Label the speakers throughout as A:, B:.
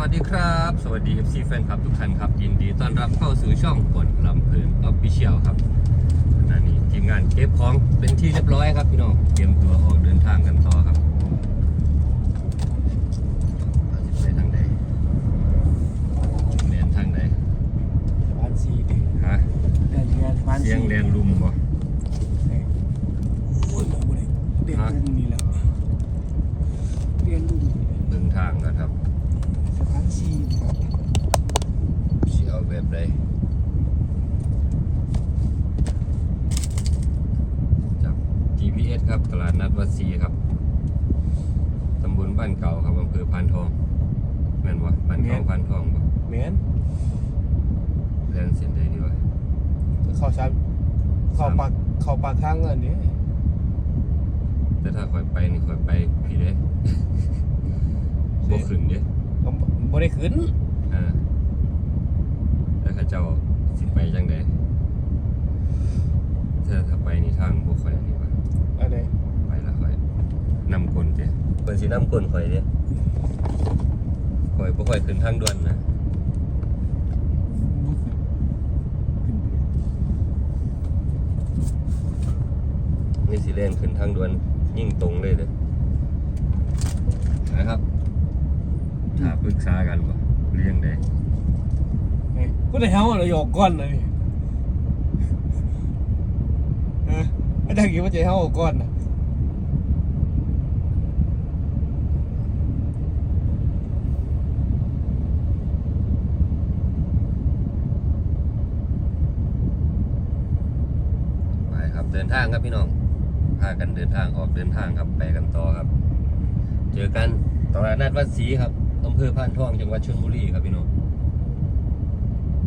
A: วัสดีครับ สวัสดี FC แฟนคลับทุกท่านครับ ยินดีต้อนรับเข้าสู่ช่องกดลำเพลินออฟฟิเชียลครับขณะนี้ทีมงานเก็บของเป็นที่เรียบร้อยครับพี่น้องเตรียมตัวออกเดินทางกันต่อครับเราจะไปทางใดเรียนทางใด
B: บ้านซีดิ
A: ฮะ
B: เดินเรียนบ้าน
A: เสี
B: ซี
A: ยงเรียนลุมบ่
B: โอ้ยเราบ่ได้เรียนรุ่มนี่แหละเรียนรุ่ม
A: เดินทางนะครับ
B: สะพานซีครับ
A: เสียวแบบใดจาก GPS ครับ ตลาดนัดวัดซีครับ ตำบลบ้านเก่าครับอำเภอพานทองแม่นวะบ้านเก่าพานทองบ่
B: แม่น
A: แลนเส้นใดดีวะ
B: เข้าชาเข้าปากเข้าปากทางเงินนี่
A: แต่ถ้าคอยไปนี่คอยไปพี่เด้บ่ขึ้นเด้
B: ผมบ่ได้ขึ้น
A: อ่าแล้วข้าเจ้าสิไปจังไดถ้าถ้าไปนี่ทางบ่ค่อยอันนี้วะ
B: อันไหน
A: ไปและค่อยนำกลเด้เพิ่นสินำกลข่อยเด้ข่อยบ่ค่อยขึ้นทางด่วนนะ
B: บ่ขึ้นขึ้นไป
A: นี่สิเล่นขึ้นทางด่วนยิ่งตรงเลยเด้อนะครับถ้าปรึกษากันบ่เรื่องใด
B: เฮ้ยกู ได้เฮาอะไรหยอกก้อนเลยนี่ฮะไอ้ดังกี้มันจะเฮาก้อนนะ
A: ไปครับเดินทางครับพี่น้อง พากันเดินทางออกเดินทางครับไปกันต่อครับ เจอกันตลาดนัดวัดศรีครับอำเภอพานทองจังหวัดชลบุรีครับพี่น้อง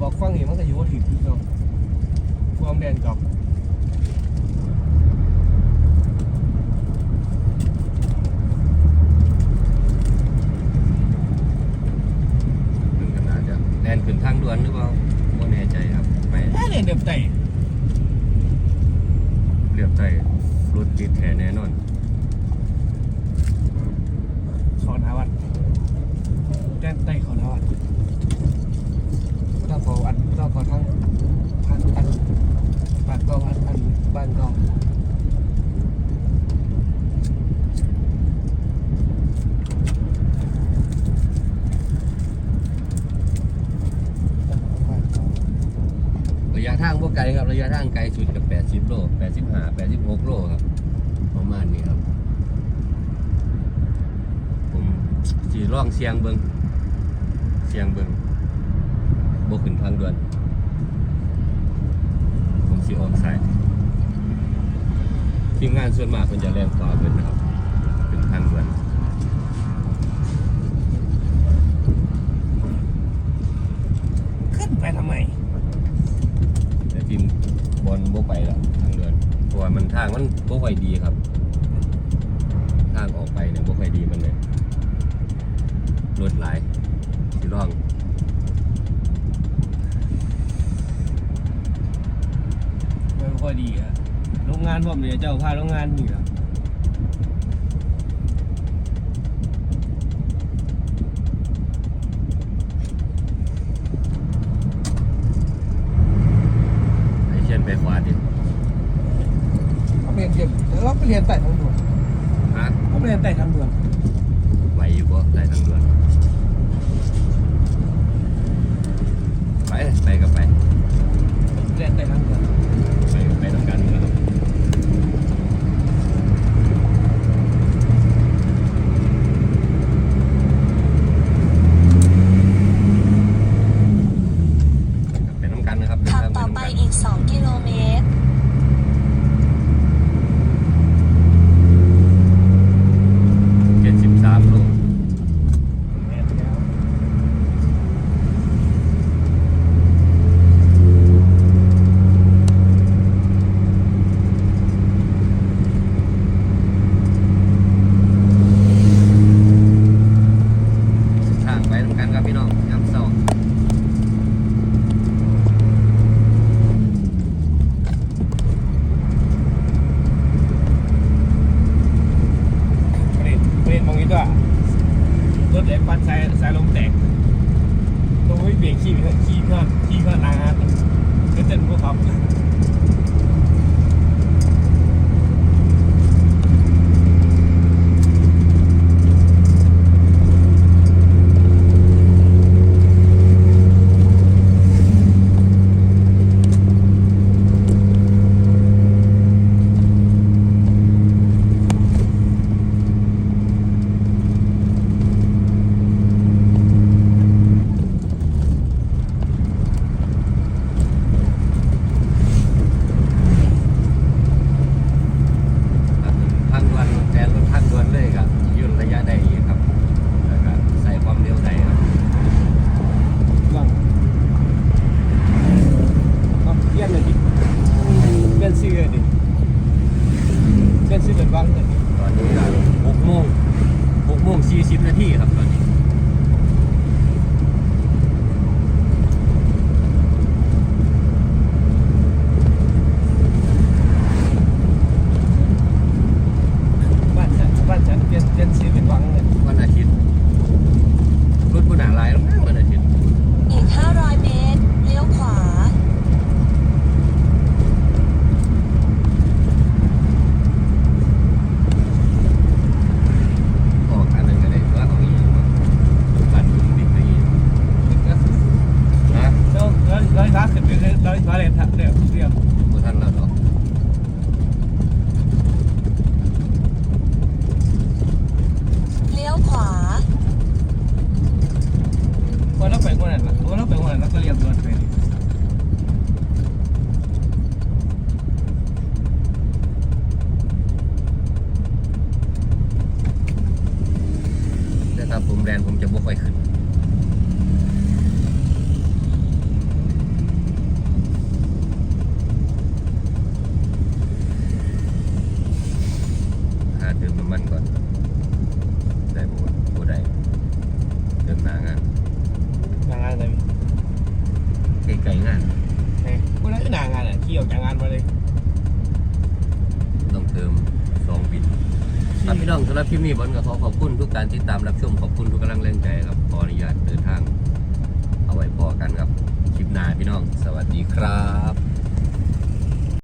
B: บอกฟังนี่มันก็อยู่บ่ผิดพี่น้องความแดนจอก
A: มันก็น่าจะแล่นขึ้นทางด่วนหรือเปล่าไม่แน่ใจครับไป
B: แค่เนี่ยเดิมใจ
A: เรียบใจรถติดแถแน่นอน
B: ขอนาวัดแดนใต้ขอนาวัดต้องขออันต้องขอทั้งพันอันบ้านกองอันอัน บ้านกอก
A: ระยะทางพวกไกลครับ ระยะทางไกลสุดกับ 80 โล 85 86 โลครับ ประมาณนี้ครับ ผมสีร่องเสียงเบิงเสียงเบิงบกขึ้นทางด่วน ผมสีออกสายทีมงานส่วนมากมันจะแล่นขวาเป็นนะครับ เป็นทางด่วน
B: ขึ้นไปทำไม
A: แต่ทีมบอลบ่ไปแล้วทางเดินเพราะว่ามันทางมันบ่ค่อยดีครับ ทางออกไปเนี่ยบ่ค่อยดีมันเลยรถหลายสิร่อง
B: ไม่ค่อยดีอะโร งงานผมเดี๋ยวเจ้าพาโรงงานนี่ละ
A: ไอเช่นไปขวาดิ
B: เขาไปเรียนแล้วเราไปเรียนใต้ทางด่วน
A: ฮะ
B: เขาไปเรียนใต้ทางด่วน
A: ไหวอยู่บ่ได้ทางด่วน
B: เปลี่ยนชื่อเป็นวังเลยดิ
A: ตอนนี้ก็หกโมงหกโมงสี่สิบนาทีครับตอนนี้
B: บ้านฉันบ้านฉันเปลี่ยนเปลี่ยนชื่อเป็นวังเลย
A: วันอาทิตย์รถผู้หนาลายแล้วนะวันอาทิตย์
C: อีก 500 เมตร เลี้ยวขวา
A: ออกอันหนึ่งก็ได้ว่าต้องมีอยู่มั้งบัตรบิ๊กนี่นะ
B: แล้วแล้วร้อยฟ้าขึ้นไปเลยร้อยฟ้าเลยทั กเดียวเดียว
A: พวกท่านเราเนาะ
C: เลี้ยวขวา
B: พอเราไปคนนั้นละพอเราไปคนนั้นแล้วก็เรียบร้อยไปเลย
A: แต่ถ้าผมแรนผมจะบ่ค่อยขึ้น หาเติ มน้ำมันก่อน ได้บ่บ่ได้เติมหนางาน
B: งานอะไร
A: ไกลๆงาน
B: เฮ้ยคนนั้นก็หนางานอะขี่ออกจากงานมาเลย
A: ต้องเติมสองบินครับพี่น้องสำหรับคลิปนี้บอลก็ขอขอบคุณทุกการติดตามรับชมขอบคุณทุกกำลังแรงใจครับขออนุญาตเดินทาง เอาไว้พอกันครับคลิปหน้าพี่น้อง สวัสดีครับ